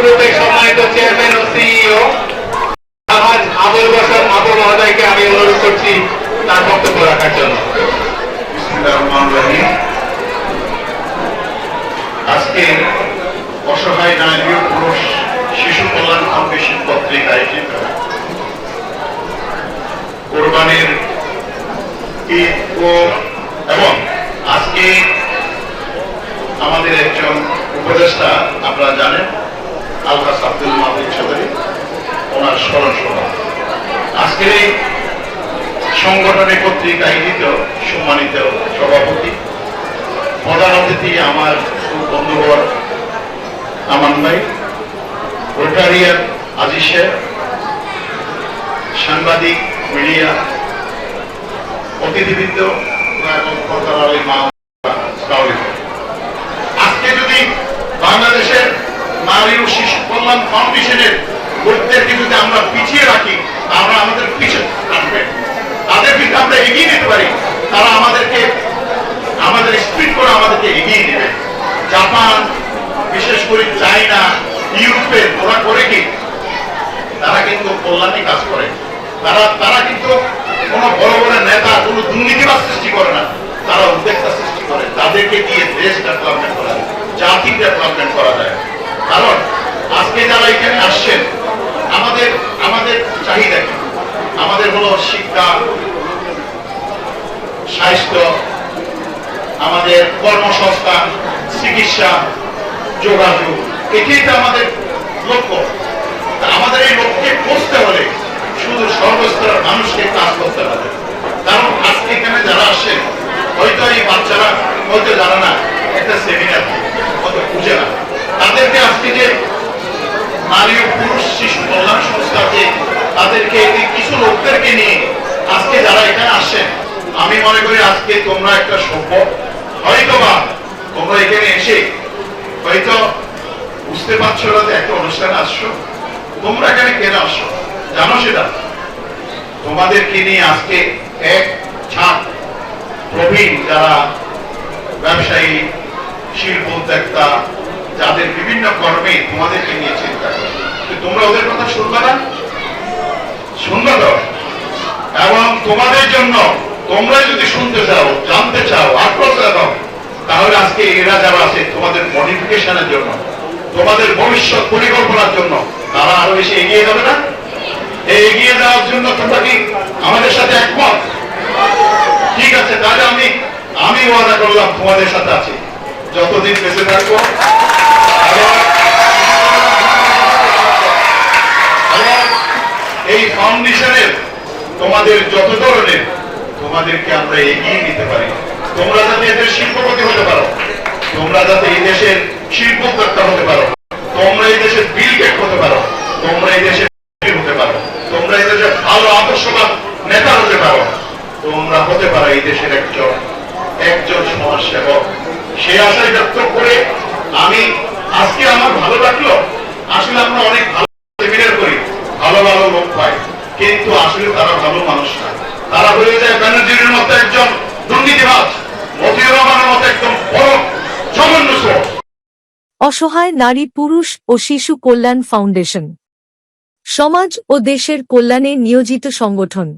গ্রুপের সম্মানিত চেয়ারম্যান ও সিইও আলহাজ আবুল বসর আবু মহোদয়কে আমি অনুরোধ করছি তার বক্তব্য রাখার জন্য। আজকে অসহায় নারী পুরুষ শিশু কল্যাণ ফাউন্ডেশন কর্তৃক আয়োজিত কোরবানির এবং আজকে আমাদের একজন উপদেষ্টা, আপনারা জানেন আলহাস আব্দুল মাহমুদ চৌধুরী, ওনার স্মরণ সভা আজকের এই সংগঠনের কর্তৃক আয়োজিত সম্মানিত সভাপতি, প্রধান অতিথি আমার বন্ধুবর আমান ভাই রোটারিয়ান আজিজ সাংবাদিক মিডিয়া, অতিথিবৃন্দ মা আসসালামু আলাইকুম। আজকে যদি বাংলাদেশের নারী ও শিশু কল্যাণ ফাউন্ডেশনের লোকদেরকে যদি আমরা পিছিয়ে রাখি, তারা আমাদের পিছিয়ে থাকবে। তাদের কিন্তু আমরা এগিয়ে নিতে পারি। তারা আমাদেরকে, আমাদের স্পিড করে আমাদেরকে এগিয়ে নেবে। জাপান, বিশেষ করে চায়না ইউরোপে ওরা করে কি? তারা কিন্তু কল্যাণী কাজ করে। তারা তারা কিন্তু কোনো বড় বড় নেতা, কোনো দুর্নীতিবাদ সৃষ্টি করে না তারা উদ্যোক্তা সৃষ্টি করে তাদেরকে দিয়ে দেশ ডেভেলপমেন্ট করা যায় জাতি ডেভেলপমেন্ট করা যায় কারণ আজকে যারা এখানে আসছেন আমাদের আমাদের চাহিদা কি? আমাদের হলো শিক্ষা, স্বাস্থ্য, আমাদের কর্মসংস্থান, চিকিৎসা, যোগাযোগ। এটাই তো আমাদের লক্ষ্য। আমাদের এই লক্ষ্যে পৌঁছতে হলে শুধু সর্বস্তরের মানুষকে কাজ করতে হবে। কারণ আজকে এখানে যারা আসেন হয়তো এই বাচ্চারা, হয়তো জানে না, একটা সেমিনার হয়তো বুঝে না। তাদেরকে আজকে যে নারী ও পুরুষ, শিশু কল্যাণ সংস্থাকে, তাদেরকে কিছু লোকদেরকে নিয়ে আজকে যারা এখানে আসেন আমি মনে করি আজকে তোমরা একটা সভ্য হয়তো বা তোমরা এখানে এসে হয়তো বুঝতে পারছ না যে একটা অনুষ্ঠানে আসছো। তোমরা এখানে কেন আসছো? জানো সেটা? তোমাদেরকে নিয়ে আজকে এক ছাপ প্রবীণ যারা ব্যবসায়ী শিল্প উদ্যোক্তা যাদের বিভিন্ন কর্মে তোমাদেরকে নিয়ে চিন্তা করে। তোমরা ওদের কথা শুনবে না? শুনবে তো? এবং তোমাদের জন্য তোমরা যদি শুনতে চাও, জানতে চাও, আগ্রহ চাও তাহলে আজকে এরা যারা আছে, তোমাদের মডিফিকেশনের জন্য, তোমাদের ভবিষ্যৎ পরিকল্পনার জন্য, তারা আরও বেশি এগিয়ে যাবে না? এই এগিয়ে যাওয়ার জন্য তোমরা কি আমাদের সাথে একমত? ঠিক আছে, তাহলে আমি আমি ওয়াদা করলাম তোমাদের সাথে আছি। যতদিন বেঁচে থাকব এই ফাউন্ডেশনের তোমাদের যত ধরনের, তোমাদেরকে আমরা এগিয়ে নিতে পারি। তোমরা যাতে এদের শিল্পপতি হতে পারো, তোমরা যাতে এই দেশের শিল্পোদ্যোক্তা হতে পারো, তোমরা এই দেশের বিল গেট হতে পারো, তোমরা এই দেশের হতে পারো, তোমরা এই দেশের ভালো আদর্শবাদ নেতা হতে পারো, তোমরা হতে পারো এই দেশের একজন একজন সমাজ সেবক সে আশায় ব্যক্ত করে আমি আজকে আমার ভালো লাগল। আসলে আমরা অনেক ভালো সেমিনার করি, ভালো ভালো লোক পাই কিন্তু আসলে তারা ভালো মানুষ না। তারা হয়ে যায় ব্যানার্জির মতো একজন দুর্নীতিবাজ, মতিউর রহমানের মতো একদম বড় জঘন্য অসহায় নারী, পুরুষ ও শিশু কল্যাণ ফাউন্ডেশন। সমাজ ও দেশের কল্যাণে নিয়োজিত সংগঠন।